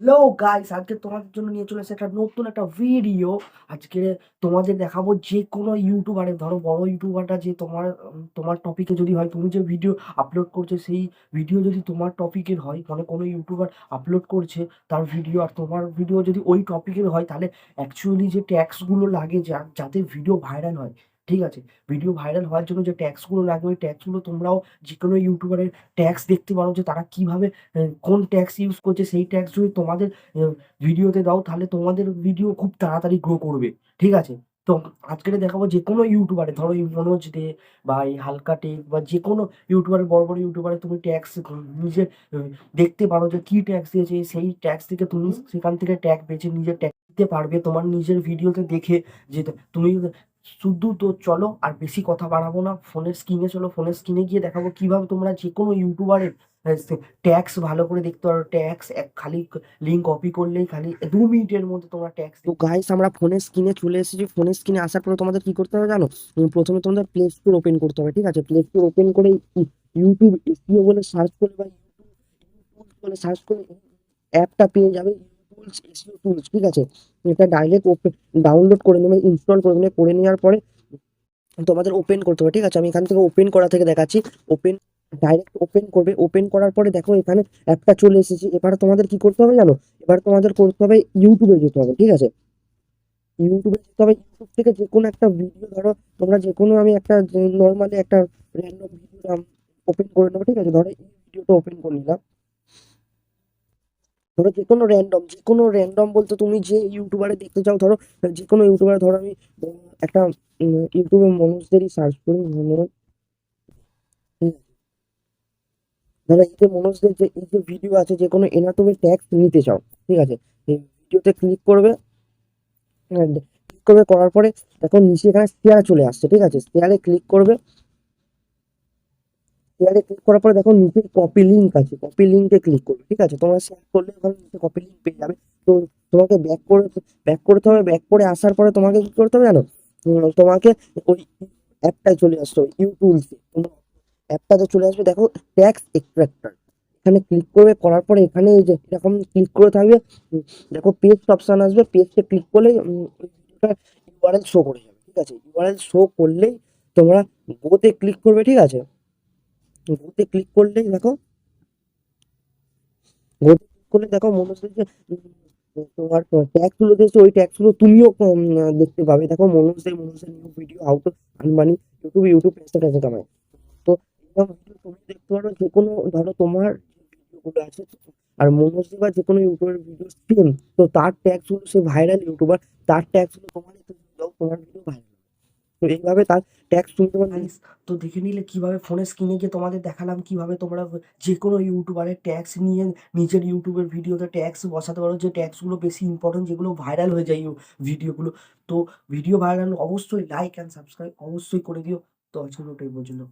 Hello guys আজকে তোমাদের জন্য নিয়ে চলে এসেছে একটা নতুন একটা ভিডিও আজকে তোমাদের দেখাবো যে কোনো ইউটিউবারে ধরো বড় ইউটিউবারটা যে তোমার তোমার টপিকে যদি হয়, তুমি যে ভিডিও আপলোড করছ, সেই ভিডিও যদি তোমার টপিকের হয় মানে কোনো ইউটিউবার আপলোড করছে, তার ভিডিও আর তোমার ভিডিও যদি ওই টপিকের হয়, তাহলে অ্যাকচুয়ালি যে ট্যাক্সগুলো লাগে, যা, যাতে ভিডিও ভাইরাল হয় ঠিক আছে? ভিডিও ভাইরাল হওয়ার জন্য যে ট্যাক্সগুলো লাগে, ওই ট্যাক্সগুলো তোমরাও যে কোনো ইউটিউবারের ট্যাক্স দেখতে পারো যে তারা কীভাবে কোন ট্যাক্স ইউজ করছে, সেই ট্যাক্স যদি তোমাদের ভিডিওতে দাও, তাহলে তোমাদের ভিডিও খুব তাড়াতাড়ি গ্রো করবে। ঠিক আছে? তো আজকে দেখাবো যে কোনো ইউটিউবারে ধরো মনোজ দে বা এই হালকা টেক বা যে কোনো ইউটিউবারের বড় বড় ইউটিউবারে তুমি ট্যাক্স নিজে দেখতে পারো যে কী ট্যাক্স দিয়েছে, সেই ট্যাক্স থেকে তুমি সেখান থেকে ট্যাগ বেছে নিজের ট্যাগ দিতে পারবে। তোমার নিজের ভিডিওতে দেখে যে তুমি শুধু তো চলো আর বেশি কথা বাড়াবো না, ফোনের স্ক্রিনে চলো, ফোনের স্ক্রিনে গিয়ে দেখাবো কীভাবে তোমরা যে কোনো ইউটিউবারের ট্যাক্স ভালো করে দেখতে পারো। ট্যাক্স এক খালি লিঙ্ক কপি করলেই খালি দু মিনিটের মধ্যে তোমরা ট্যাক্স তো গাইস আমরা ফোনের স্ক্রিনে চলে এসেছি। ফোনের স্ক্রিনে আসার পরে তোমাদের কি করতে হবে জানো? প্রথমে তোমাদের প্লে স্টোর ওপেন করতে হবে, ঠিক আছে? প্লে স্টোর ওপেন করে ইউটিউব এসিও বলে সার্চ করে বা ইউটিউব বলে সার্চ করে অ্যাপটা পেয়ে যাবে। ঠিক আছে। এটা ডাইরেক্ট ওপেন ডাউনলোড করে নেবে ইনস্টল করে নেবে, করে নেওয়ার পরে তোমাদের ওপেন করতে হবে, ঠিক আছে? আমি এখান থেকে ওপেন করা থেকে দেখাচ্ছি। ওপেন ডাইরেক্ট ওপেন করবে ওপেন করার পরে দেখো এখানে অ্যাপটা চলে এসেছে। এবার তোমাদের কি করতে হবে জানো? এবার তোমাদের করতে হবে ইউটিউবে যেতে হবে, ঠিক আছে? ইউটিউবে যেতে হবে, ইউটিউব থেকে যে কোনো একটা ভিডিও ধরো, তোমরা যে কোনো আমি একটা নর্মালি একটা র্যান্ডম ভিডিও ওপেন করে নেব, ঠিক আছে? ধরো এই ভিডিওটা ওপেন করে নিলাম। ধরো যে কোনো র্যান্ডম যে কোনো র্যান্ডম বলতে তুমি যে ইউটিউবারে দেখতে চাও, ধরো, যে কোনো ইউটিউবারে ধরো আমি, একটা ইউটিউবে মনোজদেরই সার্চ করি, মনোজ ধরো এই যে মনোজদের যে, এই যে ভিডিও আছে, যে কোনো এনা তুমি ট্যাক্স নিতে চাও, ঠিক আছে? এই ভিডিওতে ক্লিক করবে ক্লিক করবে, করার পরে দেখো নিচে এখানে শেয়ার চলে আসছে, ঠিক আছে? শেয়ারে ক্লিক করবে শেয়ারে ক্লিক করার পরে দেখো নিচে কপি লিঙ্ক আছে। কপি লিঙ্কে ক্লিক করবে, ঠিক আছে? তোমরা শেয়ার করলে ওখানে নিচে কপি লিঙ্ক পেয়ে যাবে। তো তোমাকে ব্যাক করে ব্যাক করতে হবে ব্যাক করে আসার পরে তোমাকে কি করতে হবে জানো? তোমাকে ওই অ্যাপটায় চলে আসতে হবে ইউটুলসে অ্যাপটাতে চলে আসবে, দেখো ট্যাক্স এক্সট্রাক্টর এখানে ক্লিক করবে, করার পরে এখানে যে এরকম ক্লিক করে থাকবে দেখো পেজ অপশন আসবে পেজে ক্লিক করলেই ইউআরএল শো করে যাবে, ঠিক আছে? ইউআরএল শো করলেই তোমরা গোতে ক্লিক করবে, ঠিক আছে? গোতে ক্লিক করলেই দেখো গোতে ক্লিক করলে দেখো মনে হচ্ছে যে তোমার ট্যাক্সগুলো দিয়েছে, ওই ট্যাক্সগুলো তুমিও দেখতে পাবে। দেখো মনোজ মনোজদের মনোজদের new video how to YouTube YouTube পেজটা কাছে কামায়। তো এরকম ভিডিও তুমি দেখতে পারো, যে কোনো, ধরো তোমার ভিডিওগুলো আছে, আর মনোজ বা যে কোনো ইউটিউবের ভিডিও সেম তো তার ট্যাক্সগুলো সে ভাইরাল ইউটিউবার তার ট্যাক্সগুলো তোমার একটু তোমার ভিডিও ভাইরাল তো এইভাবে তার ট্যাক্স তুমি তোমার তো দেখে নিলে কীভাবে ফোনে স্ক্রিনে গিয়ে তোমাদের দেখালাম, কীভাবে তোমরা যে কোনো ইউটিউবারের ট্যাক্স নিয়ে নিজের ইউটিউবের ভিডিওতে ট্যাক্স বসাতে পারো। যে ট্যাক্সগুলো বেশি ইম্পর্টেন্ট যেগুলো ভাইরাল হয়ে যায় ভিডিওগুলো তো ভিডিও ভাইরাল অবশ্যই লাইক অ্যান্ড সাবস্ক্রাইব অবশ্যই করে দিও। তো বুঝলো পর্যন্ত।